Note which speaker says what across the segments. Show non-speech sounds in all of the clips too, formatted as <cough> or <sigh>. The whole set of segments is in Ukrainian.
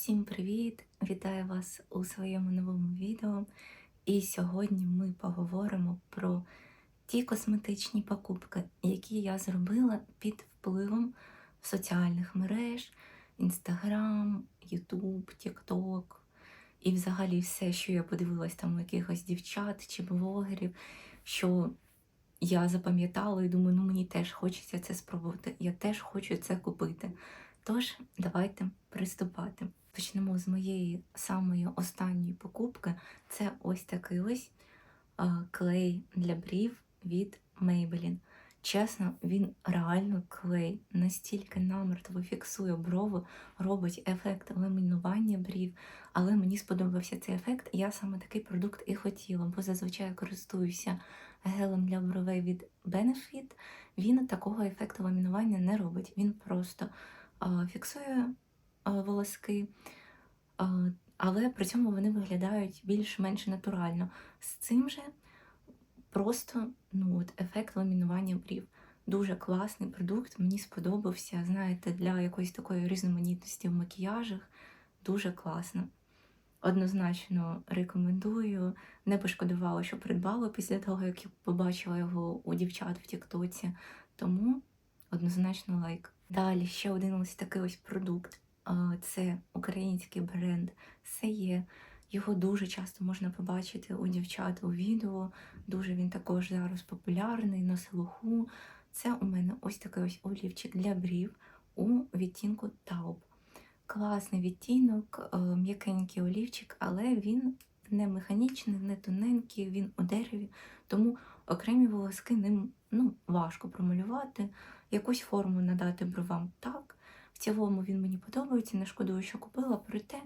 Speaker 1: Всім привіт! Вітаю вас у своєму новому відео. І сьогодні ми поговоримо про ті косметичні покупки, які я зробила під впливом соціальних мереж, Instagram, YouTube, TikTok і взагалі все, що я подивилась там у якихось дівчат чи блогерів, що я запам'ятала і думаю, ну мені теж хочеться це спробувати, я теж хочу це купити. Тож, давайте приступати. Почнемо з моєї самої останньої покупки. Це ось такий ось клей для брів від Maybelline. Чесно, він реально клей, настільки намертво фіксує брову, робить ефект ламінування брів, але мені сподобався цей ефект, я саме такий продукт і хотіла, бо зазвичай користуюся гелем для бровей від Benefit. Він такого ефекту ламінування не робить. Він просто а, фіксує волоски, але при цьому вони виглядають більш-менш натурально. З цим же просто ну, от, ефект ламінування брів. Дуже класний продукт, мені сподобався. Знаєте, для якоїсь такої різноманітності в макіяжах дуже класно. Однозначно рекомендую. Не пошкодувала, що придбала після того, як я побачила його у дівчат в Тіктоці. Тому однозначно лайк. Далі ще один ось такий ось продукт. Це український бренд Сеє. Його дуже часто можна побачити у дівчат у відео. Дуже він також зараз популярний на слуху. Це у мене ось такий ось олівчик для брів у відтінку Taub. Класний відтінок, е, м'якенький олівчик, але він не механічний, не тоненький, він у дереві, тому окремі волоски ним ну, важко промалювати, якусь форму надати бровам так. Цілому він мені подобається, не шкодую, що купила, проте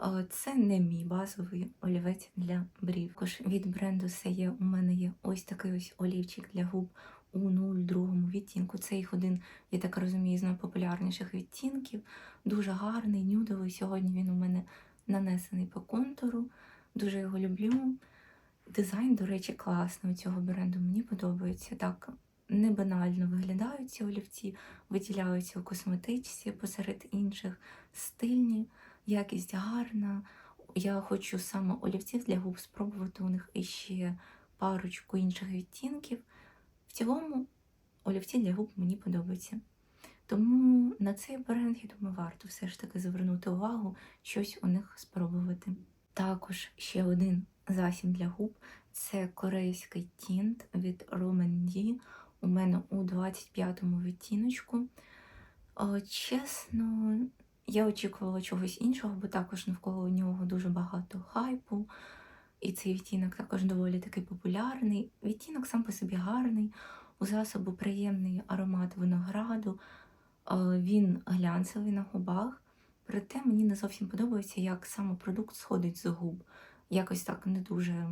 Speaker 1: е, це не мій базовий олівець для брів. Також від бренду Сеє у мене є ось такий ось олівчик для губ у 02 відтінку. Це їх один, я так розумію, з найпопулярніших відтінків. Дуже гарний, нюдовий. Сьогодні він у мене нанесений по контуру. Дуже його люблю. Дизайн, до речі, класний у цього бренду. Мені подобається. Так не банально виглядають ці олівці, виділяються у косметичці посеред інших стильні, якість гарна. Я хочу саме олівців для губ спробувати у них іще парочку інших відтінків. В цілому олівці для губ мені подобаються. Тому на цей бренд, я думаю, варто все ж таки звернути увагу, щось у них спробувати. Також ще один засіб для губ це корейський тінт від Roman У мене у 25-му відтіночку. Чесно, я очікувала чогось іншого, бо також навколо нього дуже багато хайпу. І цей відтінок також доволі такий популярний. Відтінок сам по собі гарний, у засобу приємний аромат винограду, він глянцевий на губах. Проте мені не зовсім подобається, як саме продукт сходить з губ. Якось так не дуже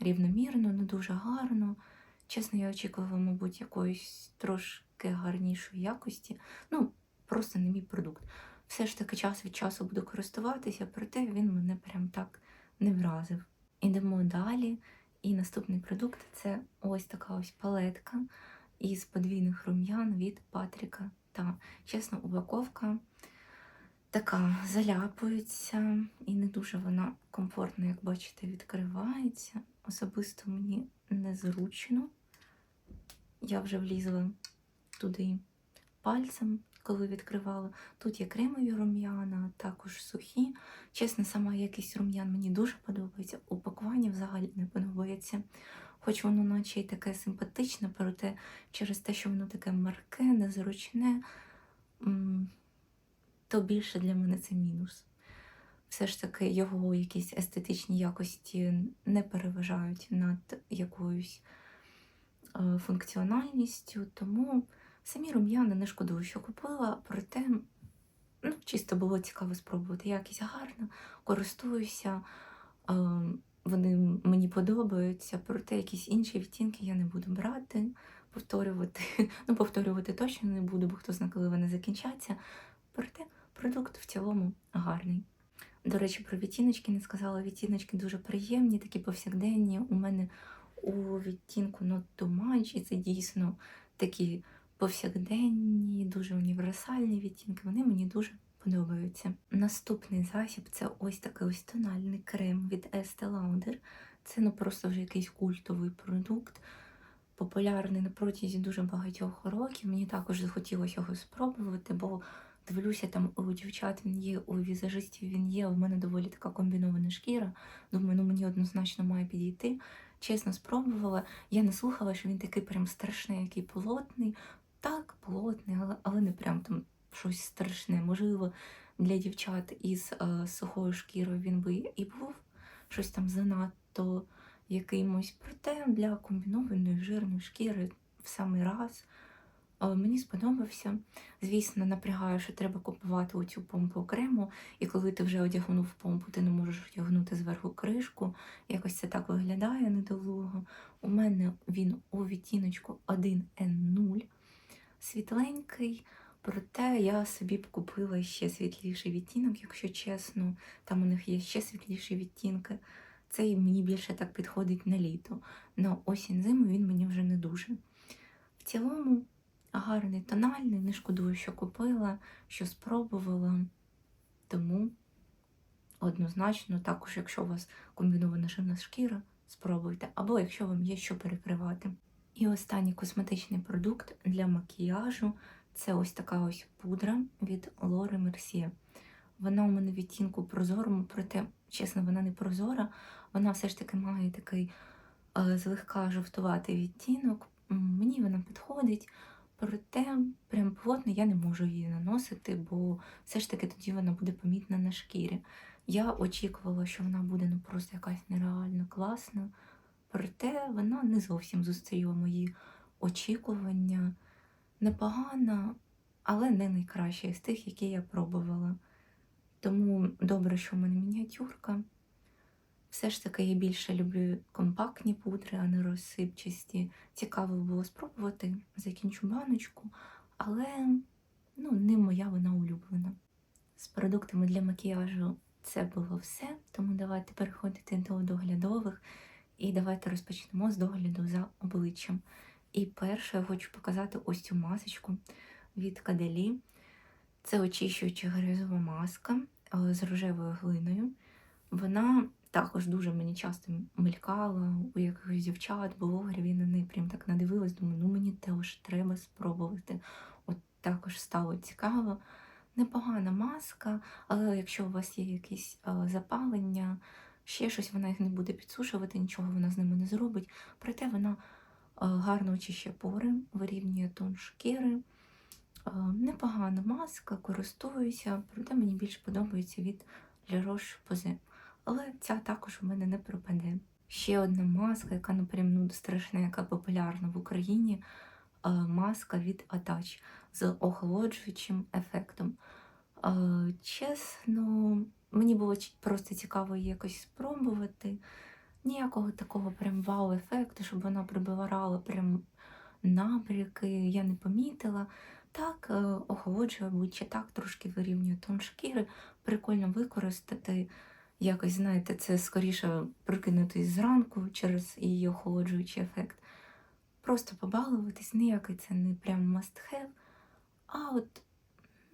Speaker 1: рівномірно, не дуже гарно. Чесно, я очікувала, мабуть, якоїсь трошки гарнішої якості. Ну, просто не мій продукт. Все ж таки час від часу буду користуватися, проте він мене прям так не вразив. Ідемо далі. І наступний продукт це ось така ось палетка із подвійних рум'ян від Патріка. Та, чесно, упаковка така заляпується, і не дуже вона комфортно, як бачите, відкривається. Особисто мені незручно. Я вже влізла туди пальцем, коли відкривала. Тут є кремові рум'яна, також сухі. Чесно, сама якість рум'ян мені дуже подобається. Упакування взагалі не подобається. Хоч воно наче й таке симпатичне, проте через те, що воно таке марке, незручне, то більше для мене це мінус. Все ж таки, його якісь естетичні якості не переважають над якоюсь функціональністю, тому самі рум'яни не шкодую, що купила, проте ну, чисто було цікаво спробувати. Якість гарна, користуюся, е, вони мені подобаються, проте якісь інші відтінки я не буду брати, повторювати. <laughs> Ну, повторювати точно не буду, бо хто знає, коли вони закінчаться. Проте продукт в цілому гарний. До речі, про відтіночки не сказала. Відтіночки дуже приємні, такі повсякденні. У мене у відтінку Not Too і це дійсно такі повсякденні, дуже універсальні відтінки. Вони мені дуже сподобаються. Наступний засіб це ось такий ось тональний крем від Estee Lauder. Це ну просто вже якийсь культовий продукт, популярний на протязі дуже багатьох років. Мені також захотілося його спробувати, бо дивлюся, там у дівчат він є, у візажистів він є. У мене доволі така комбінована шкіра. Думаю, ну мені однозначно має підійти. Чесно спробувала. Я не слухала, що він такий прям страшний, який плотний. Так, плотний, але, але не прям там щось страшне. Можливо, для дівчат із е, сухою шкірою він би і був щось там занадто якимось. Проте для комбінованої жирної шкіри в самий раз. Е, Мені сподобався. Звісно, напрягаю, що треба купувати оцю помпу окремо, і коли ти вже одягнув помпу, ти не можеш одягнути зверху кришку. Якось це так виглядає недолуго. У мене він у відтіночку 1N0, світленький, проте я собі б купила ще світліший відтінок, якщо чесно. Там у них є ще світліші відтінки. Цей мені більше так підходить на літо. На осінь зиму він мені вже не дуже. В цілому гарний тональний, не шкодую, що купила, що спробувала. Тому однозначно, також, якщо у вас комбінована жирна шкіра, спробуйте, або якщо вам є що перекривати. І останній косметичний продукт для макіяжу це ось така ось пудра від Лори Мерсьє. Вона у мене в відтінку прозорому, проте, чесно, вона не прозора. Вона все ж таки має такий е, злегка жовтуватий відтінок. Мені вона підходить, проте прям плотно я не можу її наносити, бо все ж таки тоді вона буде помітна на шкірі. Я очікувала, що вона буде ну просто якась нереально класна, проте вона не зовсім зустріла мої очікування. Непогана, але не найкраща з тих, які я пробувала. Тому добре, що в мене мініатюрка. Все ж таки я більше люблю компактні пудри, а не розсипчасті. Цікаво було спробувати, закінчу баночку, але ну, не моя вона улюблена. З продуктами для макіяжу це було все, тому давайте переходити до доглядових і давайте розпочнемо з догляду за обличчям. І перше я хочу показати ось цю масочку від Каделі. Це очищуюча грязова маска е, з рожевою глиною. Вона також дуже мені часто мелькала у якихось дівчат, блогерів, я на неї прям так надивилась, думаю, ну мені теж треба спробувати. От також стало цікаво. Непогана маска, але якщо у вас є якісь е, запалення, ще щось, вона їх не буде підсушувати, нічого вона з ними не зробить. Проте вона е, гарно очищує пори, вирівнює тон шкіри. Е, Непогана маска, користуюся, проте мені більше подобається від La Roche-Posay. Але ця також у мене не пропаде. Ще одна маска, яка ну, прям ну, страшна, яка популярна в Україні. е, Маска від Attach з охолоджуючим ефектом. Е, Чесно, мені було просто цікаво її якось спробувати. Ніякого такого прям вау-ефекту, щоб вона прибирала прям набряки, я не помітила. Так, е, охолоджує обличчя, так, трошки вирівнює тон шкіри. Прикольно використати. Якось, знаєте, це скоріше прикинутись зранку через її охолоджуючий ефект. Просто побалуватись, ніякий це не прям must have. А от,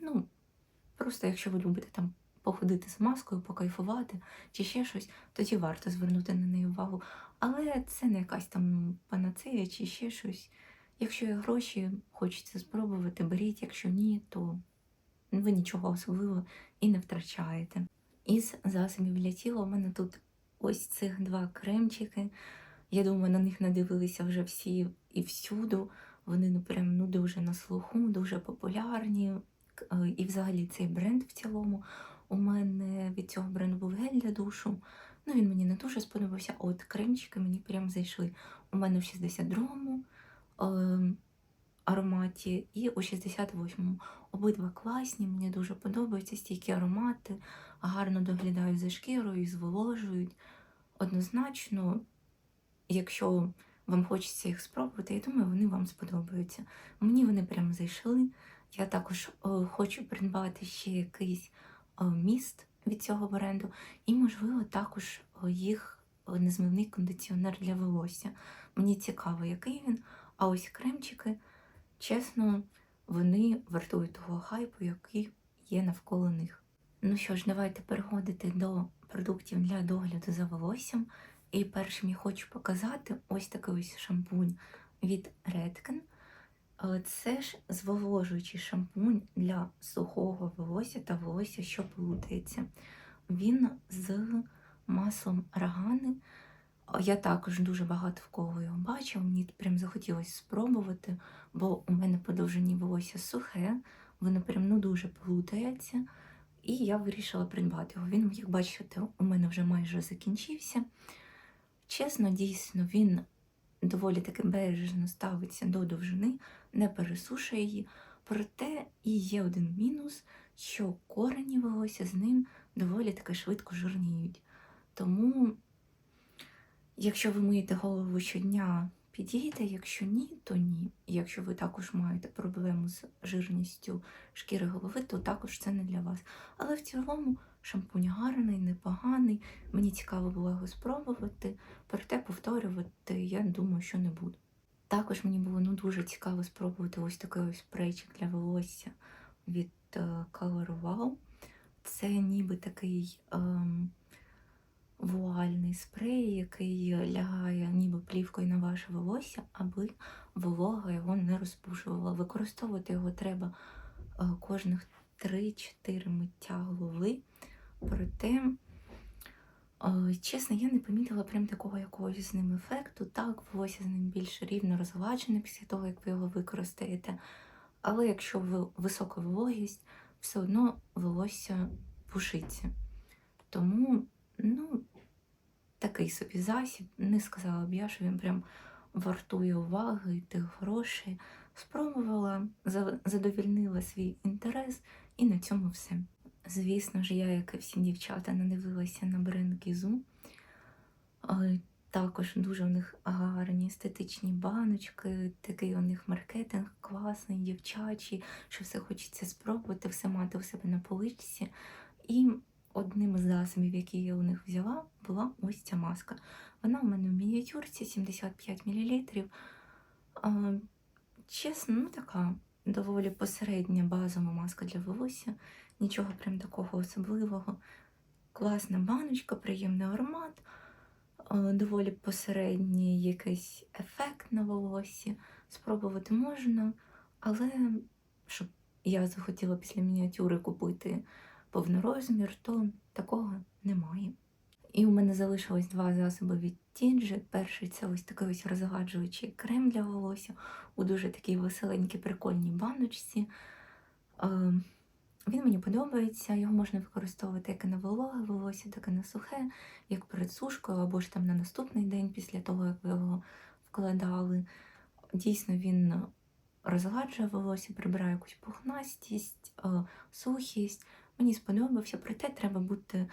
Speaker 1: ну, просто якщо ви любите там походити з маскою, покайфувати чи ще щось, тоді варто звернути на неї увагу. Але це не якась там панацея чи ще щось. Якщо є гроші, хочеться спробувати, беріть, якщо ні, то ви нічого особливого і не втрачаєте. Із засобів для тіла у мене тут ось цих два кремчики. Я думаю, на них надивилися вже всі і всюду. Вони ну прям ну дуже на слуху, дуже популярні. Е, І взагалі цей бренд в цілому. У мене від цього бренду був гель для душу. Ну він мені не дуже сподобався. От кремчики мені прям зайшли. У мене в 62-му ем, ароматі і у 68-му. Обидва класні, мені дуже подобаються стійкі аромати, гарно доглядають за шкірою, зволожують. Однозначно, якщо вам хочеться їх спробувати, я думаю, вони вам сподобаються. Мені вони прям зайшли. Я також е, хочу придбати ще якийсь е, міст від цього бренду, і, можливо, також е, їх незмивний кондиціонер для волосся. Мені цікаво, який він. А ось кремчики, чесно, вони вартують того хайпу, який є навколо них. Ну що ж, давайте переходити до продуктів для догляду за волоссям. І першим я хочу показати ось такий ось шампунь від Redken. Е, Це ж зволожуючий шампунь для сухого волосся та волосся, що плутається. Він з маслом рагани. Я також дуже багато в кого його бачила, мені прям захотілося спробувати, бо у мене по довжині волосся сухе, воно прям ну дуже плутається. І я вирішила придбати його. Він, як бачите, у мене вже майже закінчився. Чесно, дійсно, він доволі таки бережно ставиться до довжини, не пересушує її. Проте і є один мінус, що корені волосся з ним доволі таки швидко жирніють. Тому, якщо ви миєте голову щодня, підійде, якщо ні, то ні. Якщо ви також маєте проблему з жирністю шкіри голови, то також це не для вас. Але в цілому шампунь гарний, непоганий. Мені цікаво було його спробувати, проте повторювати я думаю, що не буду. Також мені було ну, дуже цікаво спробувати ось такий ось спрейчик для волосся від е, Color Wow. Це ніби такий ем, вуальний спрей, який лягає ніби плівкою на ваше волосся, аби волога його не розпушувала. Використовувати його треба е, кожних 3-4 миття голови. Проте, е, чесно, я не помітила прям такого якогось з ним ефекту. Так, волосся з ним більш рівно розгладжене після того, як ви його використаєте. Але якщо ви висока вологість, все одно волосся пушиться. Тому, ну, такий собі засіб. Не сказала б я, що він прям вартує уваги тих грошей. Спробувала, задовільнила свій інтерес, і на цьому все. Звісно ж, я, як і всі дівчата, надивилася на бренд Гізу. Також дуже у них гарні естетичні баночки, такий у них маркетинг класний, дівчачий, що все хочеться спробувати, все мати у себе на поличці. І одним із засобів, які я у них взяла, була ось ця маска. Вона у мене в мініатюрці 75 мл. Чесно, ну така доволі посередня базова маска для волосся. Нічого прям такого особливого. Класна баночка, приємний аромат, доволі посередній якийсь ефект на волоссі. Спробувати можна, але щоб я захотіла після мініатюри купити повнорозмір, то такого немає. І у мене залишилось два засоби від Тінджі. Перший це ось такий ось розгладжуючий крем для волосся у дуже такій веселенькій, прикольній баночці. Е, Він мені подобається, його можна використовувати як і на вологе волосся, так і на сухе, як перед сушкою, або ж там на наступний день після того, як ви його вкладали. Дійсно, він розгладжує волосся, прибирає якусь пухнастість, е, сухість. Мені сподобався, проте треба бути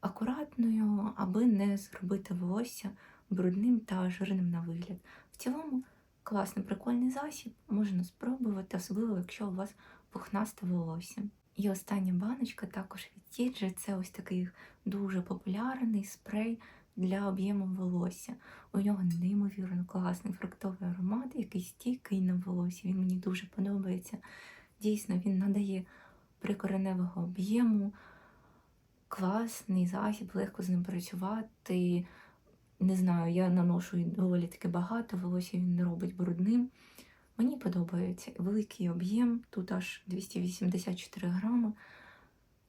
Speaker 1: акуратною, аби не зробити волосся брудним та жирним на вигляд. В цілому класний прикольний засіб, можна спробувати, особливо якщо у вас пухнасте волосся. І остання баночка також від Тіджі. Це ось такий дуже популярний спрей для об'єму волосся. У нього неймовірно класний фруктовий аромат, який стійкий на волосі. Він мені дуже подобається. Дійсно, він надає прикореневого об'єму, класний засіб, легко з ним працювати. Не знаю, я наношу доволі таки багато, волосся він не робить брудним. Мені подобається великий об'єм, тут аж 284 грами.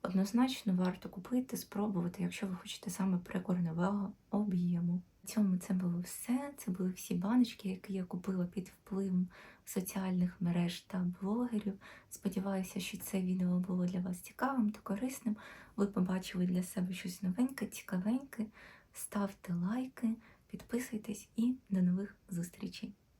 Speaker 1: Однозначно варто купити, спробувати, якщо ви хочете саме прикореневого об'єму. В цьому це було все. Це були всі баночки, які я купила під впливом соціальних мереж та блогерів. Сподіваюся, що це відео було для вас цікавим та корисним. Ви побачили для себе щось новеньке, цікавеньке. Ставте лайки, підписуйтесь і до нових зустрічей!